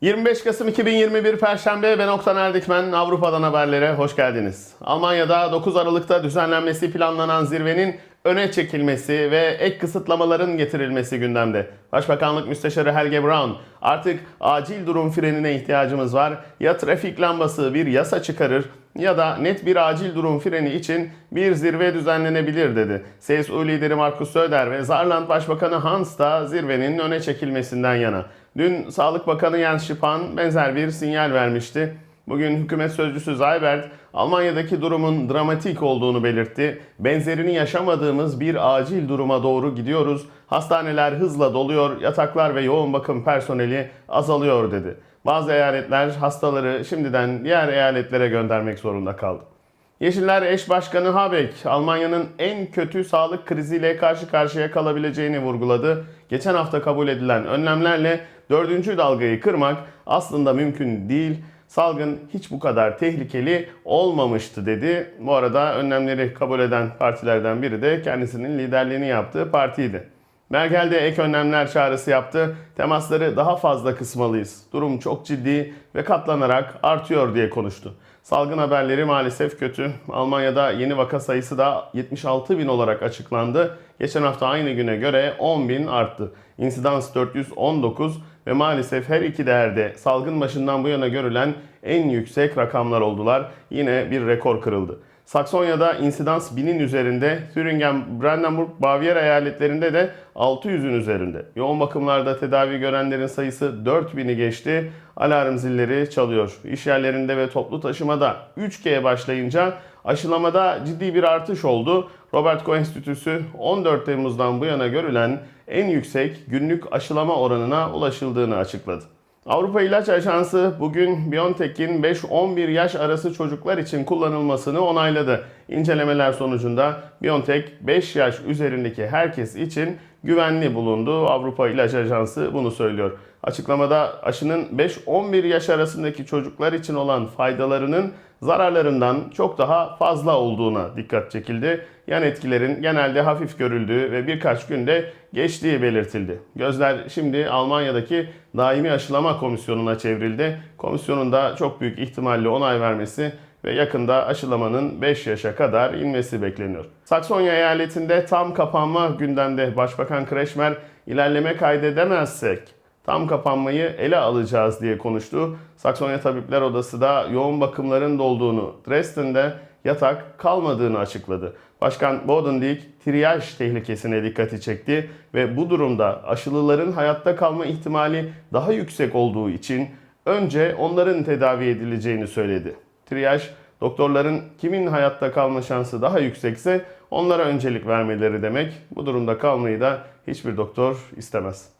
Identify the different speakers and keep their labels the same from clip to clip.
Speaker 1: 25 Kasım 2021 Perşembe ben Oktan Erdikmen Avrupa'dan haberlere hoş geldiniz. Almanya'da 9 Aralık'ta düzenlenmesi planlanan zirvenin öne çekilmesi ve ek kısıtlamaların getirilmesi gündemde. Başbakanlık Müsteşarı Helge Braun artık acil durum frenine ihtiyacımız var. Ya trafik lambası bir yasa çıkarır ya da net bir acil durum freni için bir zirve düzenlenebilir dedi. CSU lideri Markus Söder ve Saarland Başbakanı Hans da zirvenin öne çekilmesinden yana. Dün Sağlık Bakanı Jens Spahn benzer bir sinyal vermişti. Bugün hükümet sözcüsü Zaybert, Almanya'daki durumun dramatik olduğunu belirtti. Benzerini yaşamadığımız bir acil duruma doğru gidiyoruz. Hastaneler hızla doluyor, yataklar ve yoğun bakım personeli azalıyor dedi. Bazı eyaletler hastaları şimdiden diğer eyaletlere göndermek zorunda kaldı. Yeşiller eş başkanı Habeck, Almanya'nın en kötü sağlık kriziyle karşı karşıya kalabileceğini vurguladı. Geçen hafta kabul edilen önlemlerle dördüncü dalgayı kırmak aslında mümkün değil. Salgın hiç bu kadar tehlikeli olmamıştı dedi. Bu arada önlemleri kabul eden partilerden biri de kendisinin liderliğini yaptığı partiydi. Merkel de ek önlemler çağrısı yaptı. Temasları daha fazla kısmalıyız. Durum çok ciddi ve katlanarak artıyor diye konuştu. Salgın haberleri maalesef kötü. Almanya'da yeni vaka sayısı da 76 bin olarak açıklandı. Geçen hafta aynı güne göre 10 bin arttı. İnsidans 419 ve maalesef her iki değerde salgın başından bu yana görülen en yüksek rakamlar oldular. Yine bir rekor kırıldı. Saksonya'da insidans 1000'in üzerinde, Thüringen, Brandenburg, Bavyera eyaletlerinde de 600'ün üzerinde. Yoğun bakımlarda tedavi görenlerin sayısı 4000'i geçti. Alarm zilleri çalıyor. İş yerlerinde ve toplu taşımada 3G başlayınca aşılamada ciddi bir artış oldu. Robert Koch Enstitüsü 14 Temmuz'dan bu yana görülen en yüksek günlük aşılama oranına ulaşıldığını açıkladı. Avrupa İlaç Ajansı bugün BioNTech'in 5-11 yaş arası çocuklar için kullanılmasını onayladı. İncelemeler sonucunda BioNTech 5 yaş üzerindeki herkes için güvenli bulundu. Avrupa İlaç Ajansı bunu söylüyor. Açıklamada aşının 5-11 yaş arasındaki çocuklar için olan faydalarının zararlarından çok daha fazla olduğuna dikkat çekildi. Yan etkilerin genelde hafif görüldüğü ve birkaç günde geçtiği belirtildi. Gözler şimdi Almanya'daki daimi aşılama komisyonuna çevrildi. Komisyonun da çok büyük ihtimalle onay vermesi ve yakında aşılamanın 5 yaşa kadar inmesi bekleniyor. Saksonya eyaletinde tam kapanma gündemde Başbakan Kreşmer ilerleme kaydedemezsek tam kapanmayı ele alacağız diye konuştu. Saksonya Tabipler Odası da yoğun bakımların dolduğunu, Dresden'de yatak kalmadığını açıkladı. Başkan Bodendieck triyaj tehlikesine dikkati çekti ve bu durumda aşılıların hayatta kalma ihtimali daha yüksek olduğu için önce onların tedavi edileceğini söyledi. Triyaj, doktorların kimin hayatta kalma şansı daha yüksekse onlara öncelik vermeleri demek. Bu durumda kalmayı da hiçbir doktor istemez.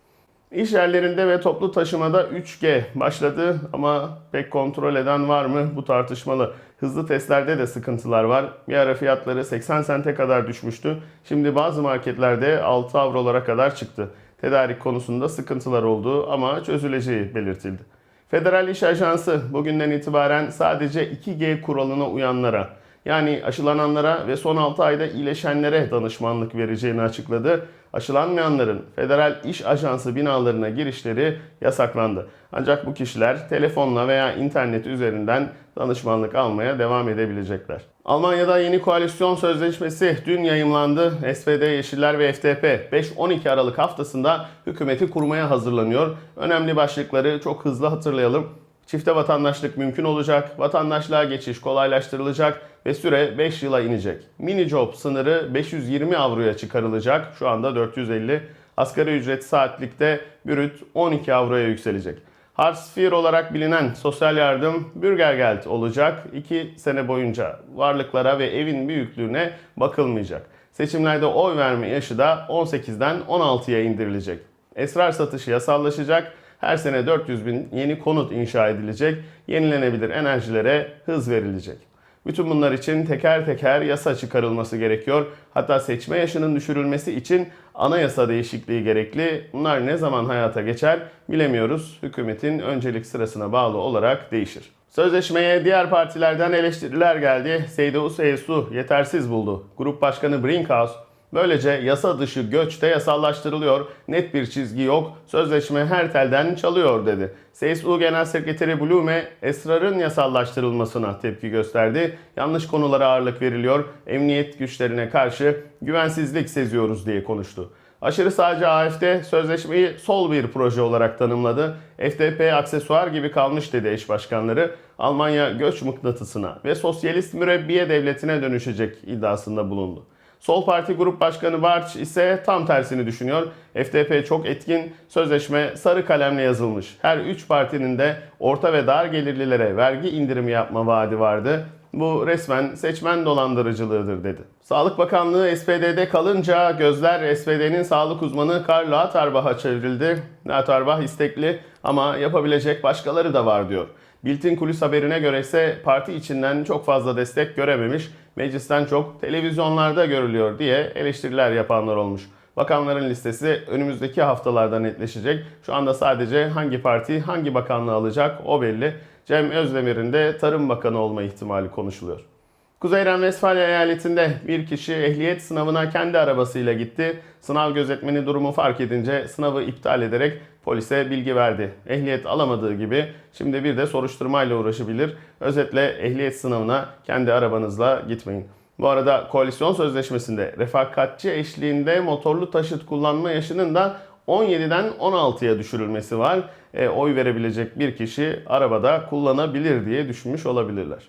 Speaker 1: İş yerlerinde ve toplu taşımada 3G başladı ama pek kontrol eden var mı bu tartışmalı. Hızlı testlerde de sıkıntılar var. Bir ara fiyatları 80 sente kadar düşmüştü. Şimdi bazı marketlerde 6 avrolara kadar çıktı. Tedarik konusunda sıkıntılar olduğu ama çözüleceği belirtildi. Federal İş Ajansı bugünden itibaren sadece 2G kuralına uyanlara yani aşılananlara ve son 6 ayda iyileşenlere danışmanlık vereceğini açıkladı. Aşılanmayanların Federal İş Ajansı binalarına girişleri yasaklandı. Ancak bu kişiler telefonla veya internet üzerinden danışmanlık almaya devam edebilecekler. Almanya'da yeni koalisyon sözleşmesi dün yayımlandı. SPD, Yeşiller ve FDP 5-12 Aralık haftasında hükümeti kurmaya hazırlanıyor. Önemli başlıkları çok hızlı hatırlayalım. Çifte vatandaşlık mümkün olacak, vatandaşlığa geçiş kolaylaştırılacak ve süre 5 yıla inecek. Mini job sınırı 520 avroya çıkarılacak, şu anda 450. Asgari ücret saatlikte bürüt 12 avroya yükselecek. Hartz olarak bilinen sosyal yardım Bürgergeld olacak. 2 sene boyunca varlıklara ve evin büyüklüğüne bakılmayacak. Seçimlerde oy verme yaşı da 18'den 16'ya indirilecek. Esrar satışı yasallaşacak. Her sene 400 bin yeni konut inşa edilecek. Yenilenebilir enerjilere hız verilecek. Bütün bunlar için teker teker yasa çıkarılması gerekiyor. Hatta seçme yaşının düşürülmesi için anayasa değişikliği gerekli. Bunlar ne zaman hayata geçer bilemiyoruz. Hükümetin öncelik sırasına bağlı olarak değişir. Sözleşmeye diğer partilerden eleştiriler geldi. CDU-CSU yetersiz buldu. Grup Başkanı Brinkhaus Böylece yasa dışı göç de yasallaştırılıyor. Net bir çizgi yok. Sözleşme her telden çalıyor dedi. CSU Genel Sekreteri Blume esrarın yasallaştırılmasına tepki gösterdi. Yanlış konulara ağırlık veriliyor. Emniyet güçlerine karşı güvensizlik seziyoruz diye konuştu. Aşırı sağcı AFD sözleşmeyi sol bir proje olarak tanımladı. FDP aksesuar gibi kalmış dedi eş başkanları. Almanya göç mıknatısına ve sosyalist mürebbiye devletine dönüşecek iddiasında bulundu. Sol Parti Grup Başkanı Barç ise tam tersini düşünüyor. FDP çok etkin, sözleşme sarı kalemle yazılmış. Her üç partinin de orta ve dar gelirlilere vergi indirimi yapma vaadi vardı. Bu resmen seçmen dolandırıcılığıdır dedi. Sağlık Bakanlığı SPD'de kalınca gözler SPD'nin sağlık uzmanı Karl Lauterbach'a çevrildi. Lauterbach istekli ama yapabilecek başkaları da var diyor. Biltin kulis haberine göre ise parti içinden çok fazla destek görememiş, meclisten çok televizyonlarda görülüyor diye eleştiriler yapanlar olmuş. Bakanların listesi önümüzdeki haftalarda netleşecek. Şu anda sadece hangi parti hangi bakanlığı alacak o belli. Cem Özdemir'in de Tarım Bakanı olma ihtimali konuşuluyor. Kuzey Ren-Vesfalya eyaletinde bir kişi ehliyet sınavına kendi arabasıyla gitti. Sınav gözetmeni durumu fark edince sınavı iptal ederek polise bilgi verdi. Ehliyet alamadığı gibi şimdi bir de soruşturmayla uğraşabilir. Özetle ehliyet sınavına kendi arabanızla gitmeyin. Bu arada koalisyon sözleşmesinde refakatçi eşliğinde motorlu taşıt kullanma yaşının da 17'den 16'ya düşürülmesi var. E, oy verebilecek bir kişi arabada kullanabilir diye düşünmüş olabilirler.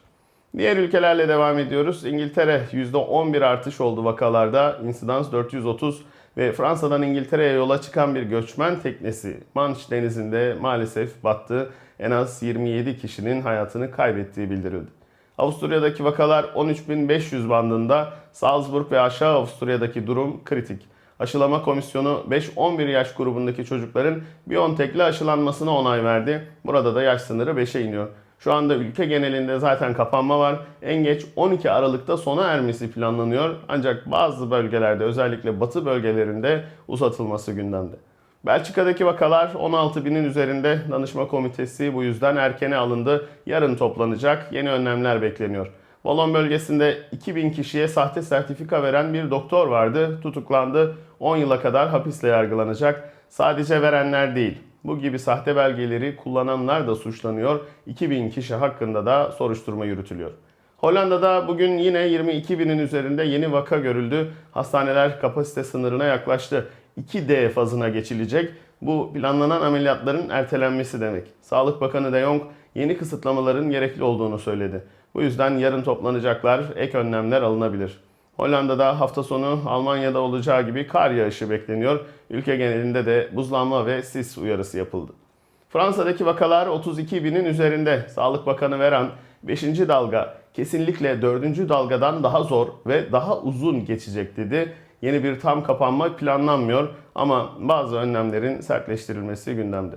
Speaker 1: Diğer ülkelerle devam ediyoruz. İngiltere %11 artış oldu vakalarda. İnsidans 430 ve Fransa'dan İngiltere'ye yola çıkan bir göçmen teknesi Manş denizinde maalesef battı. En az 27 kişinin hayatını kaybettiği bildirildi. Avusturya'daki vakalar 13.500 bandında, Salzburg ve aşağı Avusturya'daki durum kritik. Aşılama komisyonu 5-11 yaş grubundaki çocukların Biontech'le aşılanmasına onay verdi. Burada da yaş sınırı 5'e iniyor. Şu anda ülke genelinde zaten kapanma var. En geç 12 Aralık'ta sona ermesi planlanıyor. Ancak bazı bölgelerde özellikle batı bölgelerinde uzatılması gündemde. Belçika'daki vakalar 16 binin üzerinde danışma komitesi bu yüzden erkene alındı. Yarın toplanacak yeni önlemler bekleniyor. Valon bölgesinde 2000 kişiye sahte sertifika veren bir doktor vardı. Tutuklandı. 10 yıla kadar hapisle yargılanacak. Sadece verenler değil. Bu gibi sahte belgeleri kullananlar da suçlanıyor. 2000 kişi hakkında da soruşturma yürütülüyor. Hollanda'da bugün yine 22 binin üzerinde yeni vaka görüldü. Hastaneler kapasite sınırına yaklaştı. 2D fazına geçilecek. Bu planlanan ameliyatların ertelenmesi demek. Sağlık Bakanı De Jong yeni kısıtlamaların gerekli olduğunu söyledi. Bu yüzden yarın toplanacaklar, ek önlemler alınabilir. Hollanda'da hafta sonu Almanya'da olacağı gibi kar yağışı bekleniyor. Ülke genelinde de buzlanma ve sis uyarısı yapıldı. Fransa'daki vakalar 32 binin üzerinde. Sağlık Bakanı Veran 5. dalga kesinlikle 4. dalgadan daha zor ve daha uzun geçecek dedi. Yeni bir tam kapanma planlanmıyor ama bazı önlemlerin sertleştirilmesi gündemde.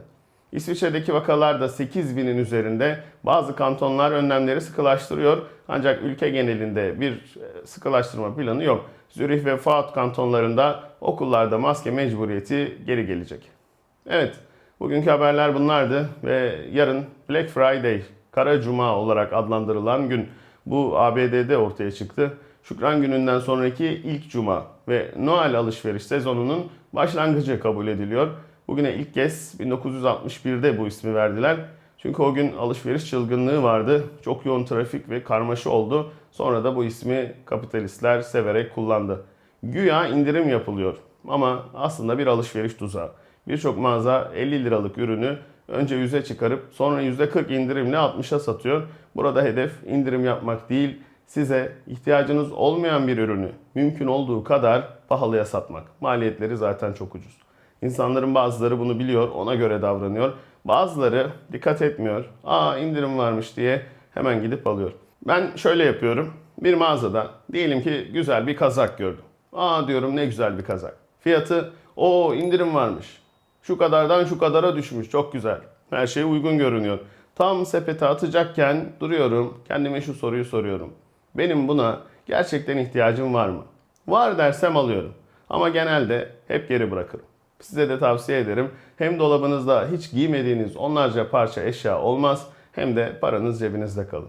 Speaker 1: İsviçre'deki vakalar da 8 binin üzerinde. Bazı kantonlar önlemleri sıkılaştırıyor. Ancak ülke genelinde bir e, sıkılaştırma planı yok. Zürih ve Vaud kantonlarında okullarda maske mecburiyeti geri gelecek. Evet, bugünkü haberler bunlardı ve yarın Black Friday, Kara Cuma olarak adlandırılan gün bu ABD'de ortaya çıktı. Şükran gününden sonraki ilk cuma ve Noel alışveriş sezonunun başlangıcı kabul ediliyor. Bugüne ilk kez 1961'de bu ismi verdiler. Çünkü o gün alışveriş çılgınlığı vardı. Çok yoğun trafik ve karmaşa oldu. Sonra da bu ismi kapitalistler severek kullandı. Güya indirim yapılıyor ama aslında bir alışveriş tuzağı. Birçok mağaza 50 liralık ürünü önce 100'e çıkarıp sonra %40 indirimle 60'a satıyor. Burada hedef indirim yapmak değil, size ihtiyacınız olmayan bir ürünü mümkün olduğu kadar pahalıya satmak. Maliyetleri zaten çok ucuz. İnsanların bazıları bunu biliyor, ona göre davranıyor. Bazıları dikkat etmiyor. Aa indirim varmış diye hemen gidip alıyor. Ben şöyle yapıyorum. Bir mağazada diyelim ki güzel bir kazak gördüm. Aa diyorum ne güzel bir kazak. Fiyatı o indirim varmış. Şu kadardan şu kadara düşmüş. Çok güzel. Her şey uygun görünüyor. Tam sepete atacakken duruyorum. Kendime şu soruyu soruyorum. Benim buna gerçekten ihtiyacım var mı? Var dersem alıyorum. Ama genelde hep geri bırakırım. Size de tavsiye ederim. Hem dolabınızda hiç giymediğiniz onlarca parça eşya olmaz hem de paranız cebinizde kalın.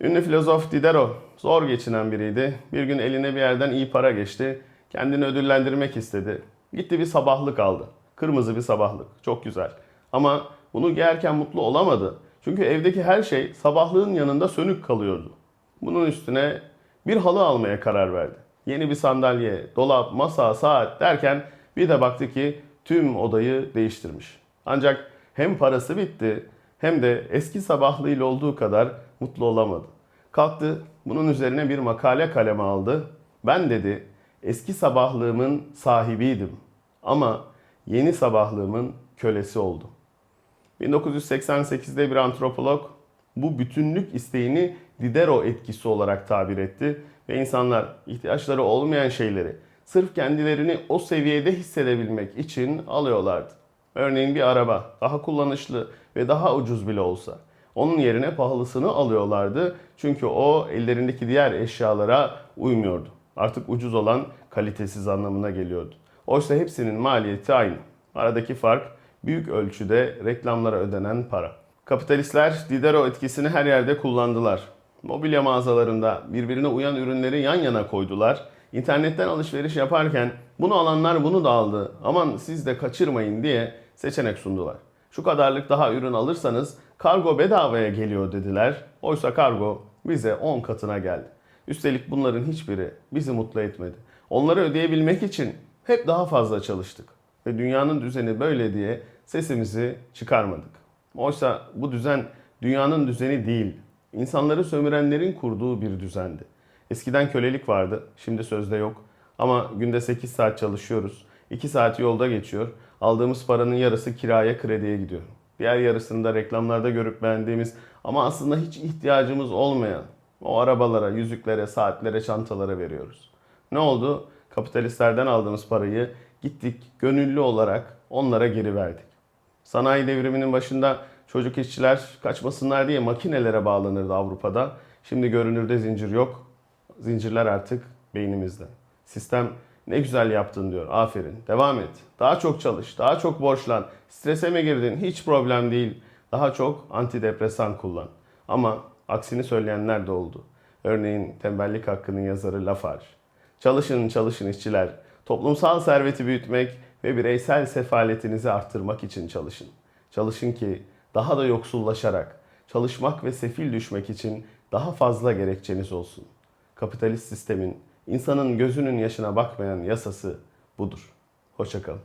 Speaker 1: Ünlü filozof Diderot zor geçinen biriydi. Bir gün eline bir yerden iyi para geçti. Kendini ödüllendirmek istedi. Gitti bir sabahlık aldı. Kırmızı bir sabahlık. Çok güzel. Ama bunu giyerken mutlu olamadı. Çünkü evdeki her şey sabahlığın yanında sönük kalıyordu. Bunun üstüne bir halı almaya karar verdi. Yeni bir sandalye, dolap, masa, saat derken bir de baktı ki tüm odayı değiştirmiş. Ancak hem parası bitti hem de eski sabahlığıyla olduğu kadar mutlu olamadı. Kalktı bunun üzerine bir makale kaleme aldı. Ben dedi eski sabahlığımın sahibiydim ama yeni sabahlığımın kölesi oldum. 1988'de bir antropolog bu bütünlük isteğini Diderot etkisi olarak tabir etti ve insanlar ihtiyaçları olmayan şeyleri sırf kendilerini o seviyede hissedebilmek için alıyorlardı. Örneğin bir araba daha kullanışlı ve daha ucuz bile olsa onun yerine pahalısını alıyorlardı çünkü o ellerindeki diğer eşyalara uymuyordu. Artık ucuz olan kalitesiz anlamına geliyordu. Oysa hepsinin maliyeti aynı. Aradaki fark büyük ölçüde reklamlara ödenen para. Kapitalistler Diderot etkisini her yerde kullandılar. Mobilya mağazalarında birbirine uyan ürünleri yan yana koydular. İnternetten alışveriş yaparken bunu alanlar bunu da aldı. Aman siz de kaçırmayın diye seçenek sundular. Şu kadarlık daha ürün alırsanız kargo bedavaya geliyor dediler. Oysa kargo bize 10 katına geldi. Üstelik bunların hiçbiri bizi mutlu etmedi. Onları ödeyebilmek için hep daha fazla çalıştık. Ve dünyanın düzeni böyle diye sesimizi çıkarmadık. Oysa bu düzen dünyanın düzeni değil. İnsanları sömürenlerin kurduğu bir düzendi. Eskiden kölelik vardı, şimdi sözde yok. Ama günde 8 saat çalışıyoruz. 2 saati yolda geçiyor. Aldığımız paranın yarısı kiraya, krediye gidiyor. Diğer yarısını da reklamlarda görüp beğendiğimiz ama aslında hiç ihtiyacımız olmayan o arabalara, yüzüklere, saatlere, çantalara veriyoruz. Ne oldu? Kapitalistlerden aldığımız parayı gittik gönüllü olarak onlara geri verdik. Sanayi devriminin başında çocuk işçiler kaçmasınlar diye makinelere bağlanırdı Avrupa'da. Şimdi görünürde zincir yok. Zincirler artık beynimizde. Sistem ne güzel yaptın diyor. Aferin. Devam et. Daha çok çalış. Daha çok borçlan. Strese mi girdin? Hiç problem değil. Daha çok antidepresan kullan. Ama aksini söyleyenler de oldu. Örneğin tembellik hakkının yazarı Lafarge. Çalışın çalışın işçiler. Toplumsal serveti büyütmek ve bireysel sefaletinizi arttırmak için çalışın. Çalışın ki daha da yoksullaşarak, çalışmak ve sefil düşmek için daha fazla gerekçeniz olsun. Kapitalist sistemin insanın gözünün yaşına bakmayan yasası budur. Hoşçakalın.